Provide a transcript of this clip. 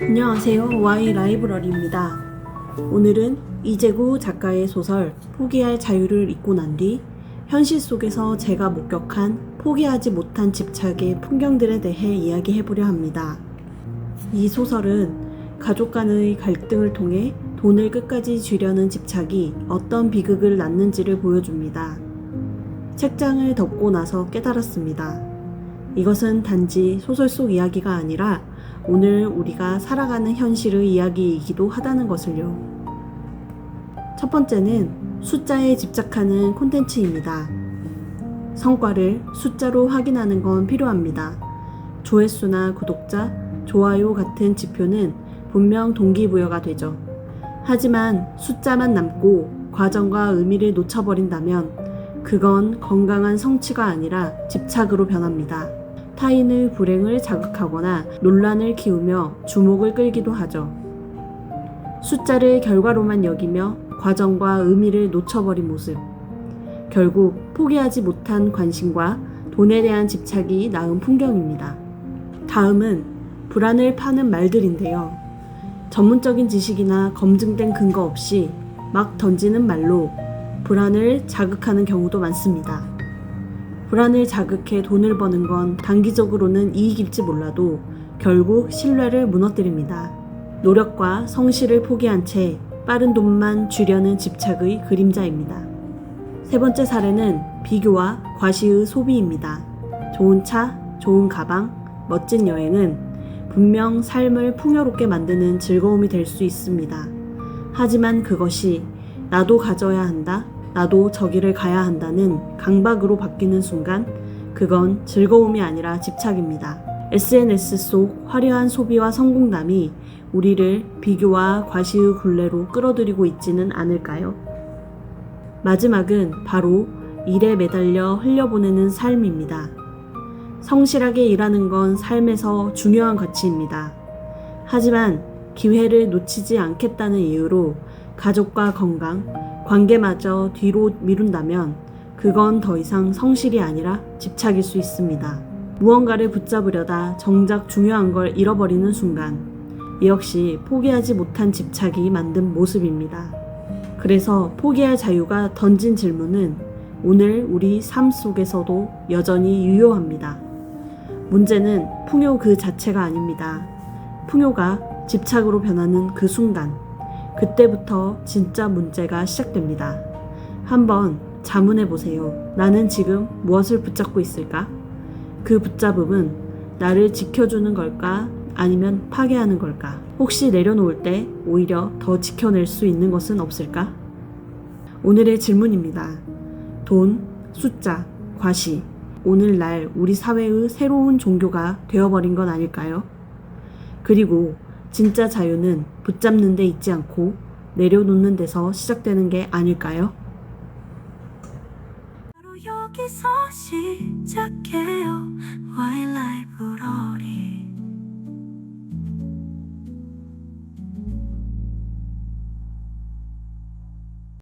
안녕하세요. Y 라이브러리입니다. 오늘은 이재구 작가의 소설 포기할 자유를 읽고 난 뒤 현실 속에서 제가 목격한 포기하지 못한 집착의 풍경들에 대해 이야기해 보려 합니다. 이 소설은 가족 간의 갈등을 통해 돈을 끝까지 쥐려는 집착이 어떤 비극을 낳는지를 보여줍니다. 책장을 덮고 나서 깨달았습니다. 이것은 단지 소설 속 이야기가 아니라 오늘 우리가 살아가는 현실의 이야기이기도 하다는 것을요. 첫 번째는 숫자에 집착하는 콘텐츠입니다. 성과를 숫자로 확인하는 건 필요합니다. 조회수나 구독자, 좋아요 같은 지표는 분명 동기부여가 되죠. 하지만 숫자만 남고 과정과 의미를 놓쳐버린다면 그건 건강한 성취가 아니라 집착으로 변합니다. 타인의 불행을 자극하거나 논란을 키우며 주목을 끌기도 하죠. 숫자를 결과로만 여기며 과정과 의미를 놓쳐버린 모습. 결국 포기하지 못한 관심과 돈에 대한 집착이 낳은 풍경입니다. 다음은 불안을 파는 말들인데요. 전문적인 지식이나 검증된 근거 없이 막 던지는 말로 불안을 자극하는 경우도 많습니다. 불안을 자극해 돈을 버는 건 단기적으로는 이익일지 몰라도 결국 신뢰를 무너뜨립니다. 노력과 성실을 포기한 채 빠른 돈만 쥐려는 집착의 그림자입니다. 세 번째 사례는 비교와 과시의 소비입니다. 좋은 차, 좋은 가방, 멋진 여행은 분명 삶을 풍요롭게 만드는 즐거움이 될 수 있습니다. 하지만 그것이 나도 가져야 한다, 나도 저기를 가야 한다는 강박으로 바뀌는 순간 그건 즐거움이 아니라 집착입니다. SNS 속 화려한 소비와 성공담이 우리를 비교와 과시의 굴레로 끌어들이고 있지는 않을까요? 마지막은 바로 일에 매달려 흘려보내는 삶입니다. 성실하게 일하는 건 삶에서 중요한 가치입니다. 하지만 기회를 놓치지 않겠다는 이유로 가족과 건강, 관계마저 뒤로 미룬다면 그건 더 이상 성실이 아니라 집착일 수 있습니다. 무언가를 붙잡으려다 정작 중요한 걸 잃어버리는 순간, 이 역시 포기하지 못한 집착이 만든 모습입니다. 그래서 포기할 자유가 던진 질문은 오늘 우리 삶 속에서도 여전히 유효합니다. 문제는 풍요 그 자체가 아닙니다. 풍요가 집착으로 변하는 그 순간, 그때부터 진짜 문제가 시작됩니다. 한번 자문해 보세요. 나는 지금 무엇을 붙잡고 있을까? 그 붙잡음은 나를 지켜주는 걸까? 아니면 파괴하는 걸까? 혹시 내려놓을 때 오히려 더 지켜낼 수 있는 것은 없을까? 오늘의 질문입니다. 돈, 숫자, 과시. 오늘날 우리 사회의 새로운 종교가 되어버린 건 아닐까요? 그리고 진짜 자유는 붙잡는 데 있지 않고 내려놓는 데서 시작되는 게 아닐까요? 바로 여기서 시작해요. 와일라이브로.